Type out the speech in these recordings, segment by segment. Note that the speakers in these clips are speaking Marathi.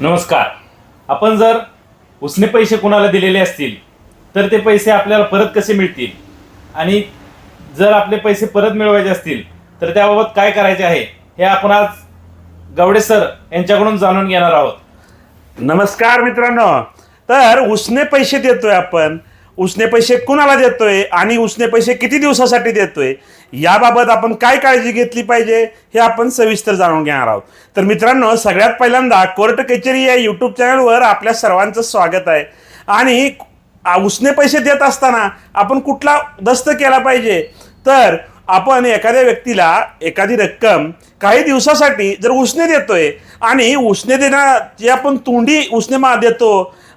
नमस्कार. आपण जर उसने पैसे कोणाला दिलेले असतील तर ते पैसे आपल्याला परत कसे मिळतील? आणि जर आपले पैसे परत मिळवायचे असतील तर त्याबाबत काय करायचे आहे हे आपण आज गवडे सर यांच्याकडून जाणून घेणार आहोत. नमस्कार मित्रांनो. तर उसने पैसे देतोय आपण. उसने पैसे कुणाला देतोय आणि उसने पैसे किती दिवसासाठी देतोय? याबाबत आपण काय काळजी घेतली पाहिजे हे आपण सविस्तर जाणून घेणार आहोत. तर मित्रांनो सगळ्यात पहिल्यांदा कोर्ट कचेरी या यूट्यूब चॅनलवर आपल्या सर्वांचं स्वागत आहे. आणि उसने पैसे देत असताना आपण कुठला दस्त केला पाहिजे? तर आपण एखाद्या व्यक्तीला एखादी रक्कम काही दिवसासाठी जर उसने देतोय आणि उसने देण्या जे आपण तोंडी उसने मा देतो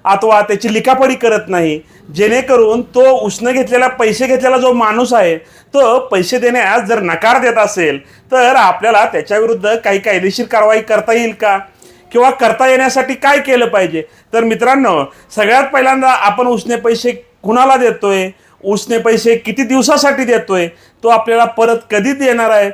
अथवा त्याची लिखापडी करत नाही. जेणेकरून तो उसने घेतलेला पैसे घेतलेला जो माणूस आहे तो पैसे देण्यास जर नकार देत असेल तर आपल्याला त्याच्याविरुद्ध काही कायदेशीर कारवाई करता येईल का? किंवा करता येण्यासाठी काय केलं पाहिजे? तर मित्रांनो सगळ्यात पहिल्यांदा आपण उसने पैसे कुणाला देतोय? उसने पैसे किती दिवसासाठी देतोय? तो आपल्याला परत कधी देणार आहे?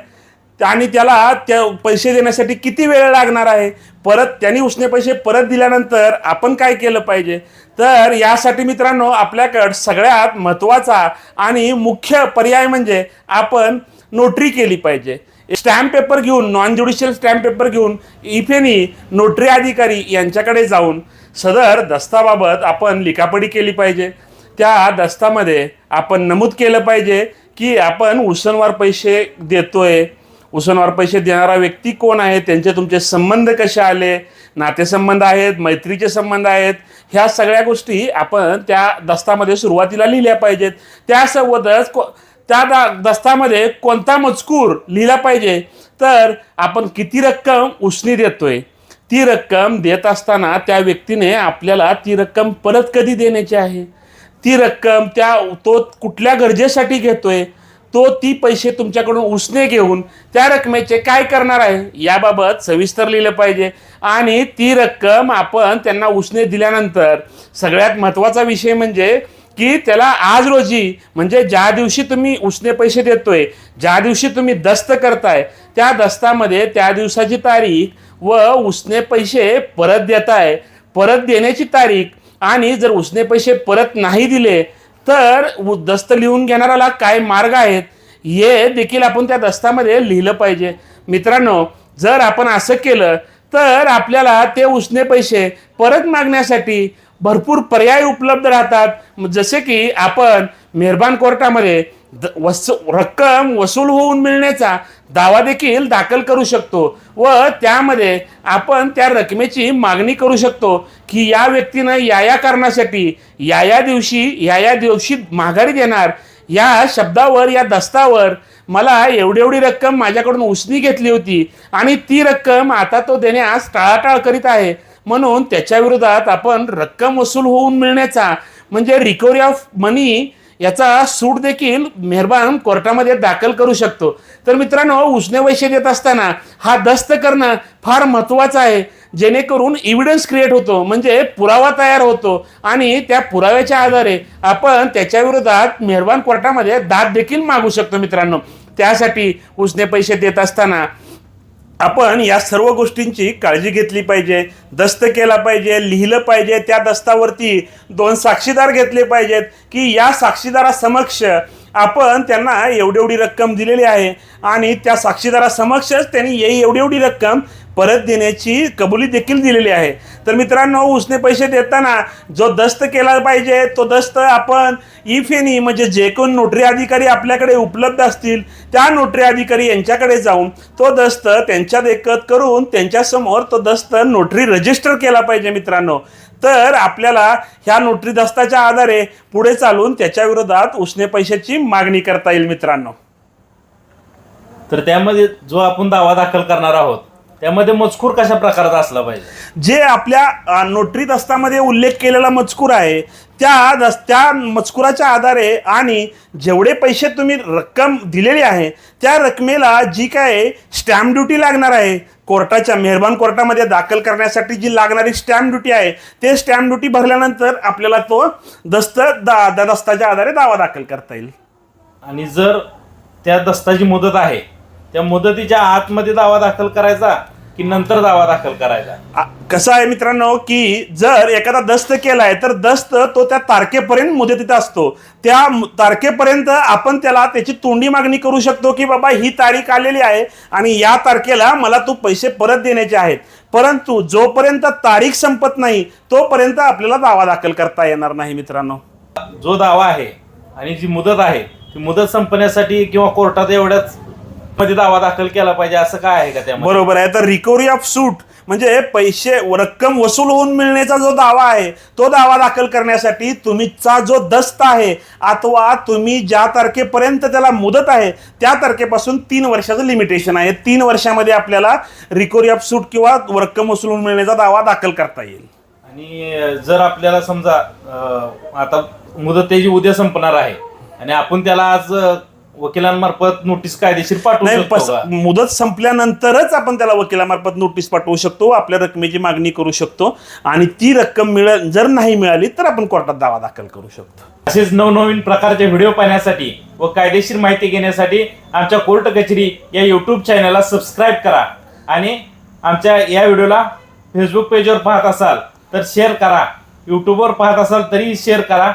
आणि त्याला त्या पैसे देण्यासाठी किती वेळ लागणार आहे? परत त्यांनी उसने पैसे परत दिल्यानंतर आपण काय केलं पाहिजे? तर यासाठी मित्रांनो आपल्याकडं सगळ्यात महत्त्वाचा आणि मुख्य पर्याय म्हणजे आपण नोटरी केली पाहिजे. स्टॅम्प पेपर घेऊन नॉन ज्युडिशियल स्टॅम्प पेपर घेऊन इफेनी नोटरी अधिकारी यांच्याकडे जाऊन सदर दस्ताबाबत आपण लिखापडी केली पाहिजे. त्या दस्तामध्ये आपण नमूद केलं पाहिजे की आपण उसनवार पैसे देतोय उसनवार पैसे देणारा व्यक्ती कोण आहे? त्यांचे तुमचे संबंध कसे आले? नातेसंबंध आहेत मैत्रीचे संबंध आहेत ह्या सगळ्या गोष्टी आपण त्या दस्तामध्ये सुरुवातीला लिहिल्या पाहिजेत. त्यासोबतच को त्या दा दस्तामध्ये कोणता मजकूर लिहिला पाहिजे? तर आपण किती रक्कम उसनी देतोय? ती रक्कम देत असताना त्या व्यक्तीने आपल्याला ती रक्कम परत कधी देण्याची आहे? ती रक्कम त्या तो कुठल्या गरजेसाठी घेतोय? तो ती पैसे तुमच्याकडून उसने घेऊन त्या रकमेचे काय करणार आहे याबाबत सविस्तर लिहिलं पाहिजे. आणि ती रक्कम आपण त्यांना उसने दिल्यानंतर सगळ्यात महत्त्वाचा विषय म्हणजे की त्याला आज रोजी म्हणजे ज्या दिवशी तुम्ही उसने पैसे देतोय ज्या दिवशी तुम्ही दस्त करताय त्या दस्तामध्ये त्या दिवसाची तारीख व उसने पैसे परत देताय. परत देण्याची तारीख आणि जर उसने पैसे परत नाही दिले तर दस्त लिहून घेणाऱ्याला काय मार्ग आहेत हे देखील आपण त्या दस्तामध्ये लिहिलं पाहिजे. मित्रांनो जर आपण असं केलं तर आपल्याला ते उसने पैसे परत मागण्यासाठी भरपूर पर्याय उपलब्ध राहतात. जसे की आपण मेहरबान कोर्टामध्ये द- वस रक्कम वसूल होऊन मिळण्याचा दावा देखील दाखल करू शकतो व त्यामध्ये आपण त्या रकमेची मागणी करू शकतो की या व्यक्तीनं या या कारणासाठी या या दिवशी या या दिवशी माघारी देणार. या शब्दावर या दस्तावर मला एवढी एवढी रक्कम माझ्याकडून उसनी घेतली होती आणि ती रक्कम आता तो देण्यास टाळाटाळ करीत आहे. म्हणून त्याच्या विरोधात आपण रक्कम वसूल होऊन मिळण्याचा म्हणजे रिकव्हरी ऑफ मनी याचा सूट देखील मेहरबान कोर्टामध्ये दाखल करू शकतो. तर मित्रांनो उसने पैसे देत असताना हा दस्त करणं फार महत्त्वाचं आहे. जेणेकरून इव्हिडन्स क्रिएट होतो म्हणजे पुरावा तयार होतो आणि त्या पुराव्याच्या आधारे आपण त्याच्या विरोधात मेहरबान कोर्टामध्ये दाद देखील मागू शकतो मित्रांनो. त्यासाठी उसने पैसे देत असताना आपण या सर्व गोष्टींची काळजी घेतली पाहिजे दस्त केला पाहिजे लिहिलं पाहिजे त्या दस्तावरती दोन साक्षीदार घेतले पाहिजेत की या साक्षीदारासमक्ष आपण त्यांना एवढी एवढी रक्कम दिलेली आहे आणि त्या साक्षीदारासमक्षच त्यांनी येई एवढी एवढी रक्कम परत देण्याची कबुली देखील दिलेली आहे. तर मित्रांनो उसने पैसे देताना जो दस्त केला पाहिजे तो दस्त आपण इफेनी म्हणजे जे कोण नोटरी अधिकारी आपल्याकडे उपलब्ध असतील त्या नोटरी अधिकारी यांच्याकडे जाऊन तो दस्त त्यांच्या देखत करून त्यांच्यासमोर तो दस्त नोटरी रजिस्टर केला पाहिजे मित्रांनो. तर आपल्याला ह्या नोटरी दस्ताच्या आधारे पुढे चालून त्याच्या विरोधात उसने पैशाची मागणी करता येईल मित्रांनो. तर त्यामध्ये जो आपण दावा दाखल करणार आहोत त्यामध्ये मजकूर कशा प्रकारचा असला पाहिजे? जे आपल्या नोटरी दस्तामध्ये उल्लेख केलेला मजकूर आहे त्या दस त्या मजकुराच्या आधारे आणि जेवढे पैसे तुम्ही रक्कम दिलेली आहे त्या रकमेला जी काय स्टॅम्प ड्युटी लागणार आहे कोर्टाच्या मेहरबान कोर्टामध्ये दाखल करण्यासाठी जी लागणारी स्टॅम्प ड्युटी आहे ते स्टॅम्प ड्युटी भरल्यानंतर आपल्याला तो दस्त दा- दस्ताच्या आधारे दावा दाखल करता येईल. आणि जर त्या दस्ताची मुदत आहे त्या मुदतीच्या आतमध्ये दावा दाखल करायचा की नंतर दावा दाखल करायचा? आ- कसं आहे मित्रांनो की जर एखादा दस्त केलाय तर दस्त तो त्या तारखेपर्यंत मुदतीत असतो. त्या मु- तारखेपर्यंत आपण त्याला त्याची तोंडी मागणी करू शकतो की बाबा ही तारीख आलेली आहे आणि या तारखेला मला तू पैसे परत देण्याचे आहेत. परंतु जोपर्यंत तारीख संपत नाही तोपर्यंत आपल्याला दावा दाखल करता येणार नाही मित्रांनो. जो दावा आहे आणि जी मुदत आहे ती मुदत संपण्यासाठी किंवा कोर्टात एवढ्याच मध्ये दावा दाखल केला पाहिजे असं काय आहे का त्यामध्ये? बरोबर आहे. तर रिकव्हरी ऑफ सूट म्हणजे पैसे रक्कम वसूल होऊन मिळण्याचा जो दावा आहे तो दावा दाखल करण्यासाठी तुमचा जो दस्त आहे अथवा तुम्ही ज्या तारखेपर्यंत त्याला मुदत आहे त्या तारखेपासून तीन वर्षाचं लिमिटेशन आहे. तीन वर्षामध्ये आपल्याला रिकव्हरी ऑफ सूट किंवा रक्कम वसूल होऊन मिळण्याचा दावा दाखल करता येईल. आणि जर आपल्याला समजा आता मुदत त्याची उद्या संपणार आहे आणि आपण त्याला आज वकिलांमार्फत नोटीस कायदेशीर पाठवू नाही शकतो पस-? मुदत संपल्यानंतरच आपण त्याला वकिलामार्फत नोटीस पाठवू शकतो आपल्या रकमेची मागणी करू शकतो आणि ती रक्कम मिळ जर नाही मिळाली तर आपण कोर्टात दावा दाखल करू शकतो. असेच नवनवीन प्रकारचे व्हिडिओ पाहण्यासाठी व कायदेशीर माहिती घेण्यासाठी आमच्या कोर्ट कचेरी या युट्यूब चॅनलला सबस्क्राईब करा आणि आमच्या या व्हिडिओला फेसबुक पेजवर पाहत असाल तर शेअर करा. युट्यूबवर पाहत असाल तरी शेअर करा.